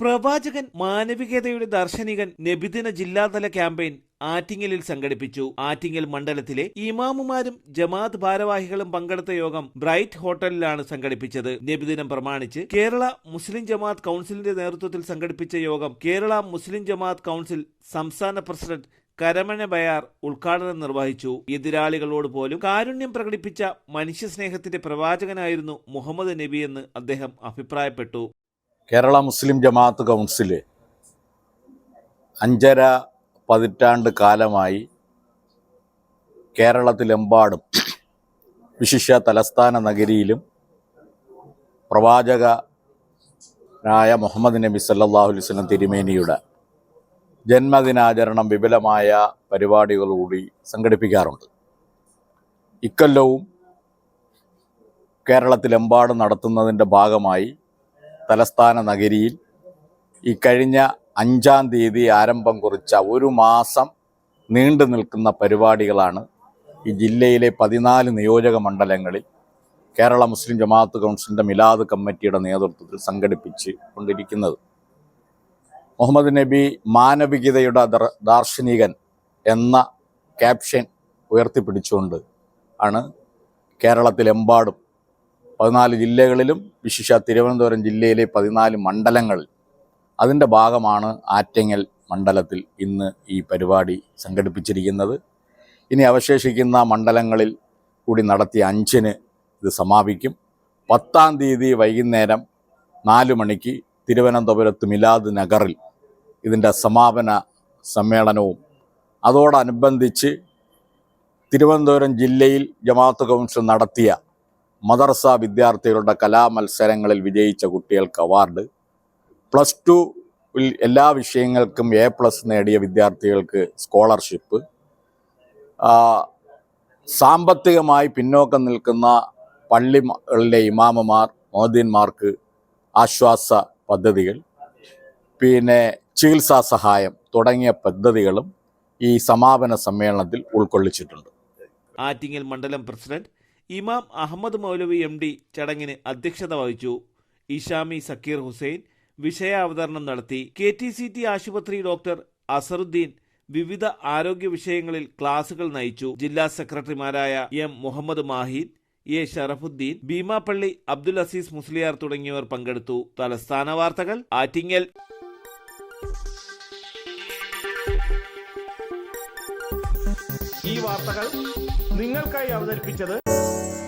പ്രവാചകൻ മാനവികതയുടെ ദർശനികൻ നബിദിന ജില്ലാതല ക്യാമ്പയിൻ ആറ്റിങ്ങലിൽ സംഘടിപ്പിച്ചു. ആറ്റിങ്ങൽ മണ്ഡലത്തിലെ ഇമാമുമാരും ജമാഅത്ത് ഭാരവാഹികളും പങ്കെടുത്ത യോഗം ബ്രൈറ്റ് ഹോട്ടലിലാണ് സംഘടിപ്പിച്ചത്. നബിദിനം പ്രമാണിച്ച് കേരള മുസ്ലിം ജമാഅത്ത് കൗൺസിലിന്റെ നേതൃത്വത്തിൽ സംഘടിപ്പിച്ച യോഗം കേരള മുസ്ലിം ജമാഅത്ത് കൗൺസിൽ സംസ്ഥാന പ്രസിഡന്റ് കരമന ബയാർ ഉദ്ഘാടനം നിർവഹിച്ചു. എതിരാളികളോട് പോലും കാരുണ്യം പ്രകടിപ്പിച്ച മനുഷ്യസ്നേഹത്തിന്റെ പ്രവാചകനായിരുന്നു മുഹമ്മദ് നബിയെന്ന് അദ്ദേഹം അഭിപ്രായപ്പെട്ടു. കേരള മുസ്ലിം ജമാഅത്ത് കൗൺസിൽ അഞ്ചര പതിറ്റാണ്ട് കാലമായി കേരളത്തിലെമ്പാടും വിശിഷ്യ തലസ്ഥാന നഗരിയിലും പ്രവാചകനായ മുഹമ്മദ് നബി സല്ലല്ലാഹു അലൈഹി വസല്ലം തിരുമേനിയുടെ ജന്മദിനാചരണം വിപുലമായ പരിപാടികളോടി സംഘടിപ്പിക്കാറുണ്ട്. ഇക്കൊല്ലവും കേരളത്തിലെമ്പാടും നടത്തുന്നതിന്റെ ഭാഗമായി തലസ്ഥാന നഗരിയിൽ ഈ കഴിഞ്ഞ അഞ്ചാം തീയതി ആരംഭം കുറിച്ച ഒരു മാസം നീണ്ടു നിൽക്കുന്ന പരിപാടികളാണ് ഈ ജില്ലയിലെ പതിനാല് നിയോജക മണ്ഡലങ്ങളിൽ കേരള മുസ്ലിം ജമാഅത്ത് കൗൺസിലിന്റെ മിലാദ് കമ്മിറ്റിയുടെ നേതൃത്വത്തിൽ സംഘടിപ്പിച്ച് കൊണ്ടിരിക്കുന്നത്. മുഹമ്മദ് നബി മാനവികതയുടെ ദാർശനികൻ എന്ന ക്യാപ്ഷൻ ഉയർത്തിപ്പിടിച്ചുകൊണ്ട് ആണ് കേരളത്തിലെമ്പാടും പതിനാല് ജില്ലകളിലും വിശിഷ്ട തിരുവനന്തപുരം ജില്ലയിലെ പതിനാല് മണ്ഡലങ്ങളിൽ അതിന്റെ ഭാഗമാണ് ആറ്റങ്ങൽ മണ്ഡലത്തിൽ ഇന്ന് ഈ പരിപാടി സംഘടിപ്പിച്ചിരിക്കുന്നത്. ഇനി അവശേഷിക്കുന്ന മണ്ഡലങ്ങളിൽ കൂടി നടത്തിയ അഞ്ചിന് ഇത് സമാപിക്കും. പത്താം തീയതി വൈകുന്നേരം നാല് മണിക്ക് തിരുവനന്തപുരത്ത് മിലാദ് നഗറിൽ ഇതിന്റെ സമാപന സമ്മേളനവും. അതോടനുബന്ധിച്ച് തിരുവനന്തപുരം ജില്ലയിൽ ജമാഅത്ത് കൗൺസിൽ നടത്തിയ മദർസ വിദ്യാർത്ഥികളുടെ കലാമത്സരങ്ങളിൽ വിജയിച്ച കുട്ടികൾക്ക് അവാർഡ്. പ്ലസ് ടുവിൽ എല്ലാ വിഷയങ്ങൾക്കും എ പ്ലസ് നേടിയ വിദ്യാർത്ഥികൾക്ക് സ്കോളർഷിപ്പ്. സാമ്പത്തികമായി പിന്നോക്കം നിൽക്കുന്ന പള്ളികളിലെ ഇമാമമാർ മോദീന്മാർക്ക് ആശ്വാസ പദ്ധതികൾ പിന്നെ ചികിത്സാ സഹായം തുടങ്ങിയ പദ്ധതികളും ഈ സമാപന സമ്മേളനത്തിൽ ഉൾക്കൊള്ളിച്ചിട്ടുണ്ട്. ആറ്റിങ്ങൽ മണ്ഡലം പ്രസിഡന്റ് ഇമാം അഹമ്മദ് മൗലവി എം ഡി ചടങ്ങിന് അധ്യക്ഷത വഹിച്ചു. ഇഷാമി സക്കീർ ഹുസൈൻ വിഷയാവതരണം നടത്തി. കെ ടി സി ടി ആശുപത്രി ഡോക്ടർ അസറുദ്ദീൻ വിവിധ ആരോഗ്യ വിഷയങ്ങളിൽ ക്ലാസുകൾ നയിച്ചു. ജില്ലാ സെക്രട്ടറിമാരായ എം മുഹമ്മദ് മാഹിൻ എ ഷറഫുദ്ദീൻ ഭീമാപ്പള്ളി അബ്ദുൽ അസീസ് മുസ്ലിയാർ തുടങ്ങിയവർ പങ്കെടുത്തു. തലസ്ഥാന വാർത്തകൾ ആറ്റിങ്ങൽ. ഈ വാർത്തകൾ നിങ്ങൾക്കായി അവതരിപ്പിച്ചത്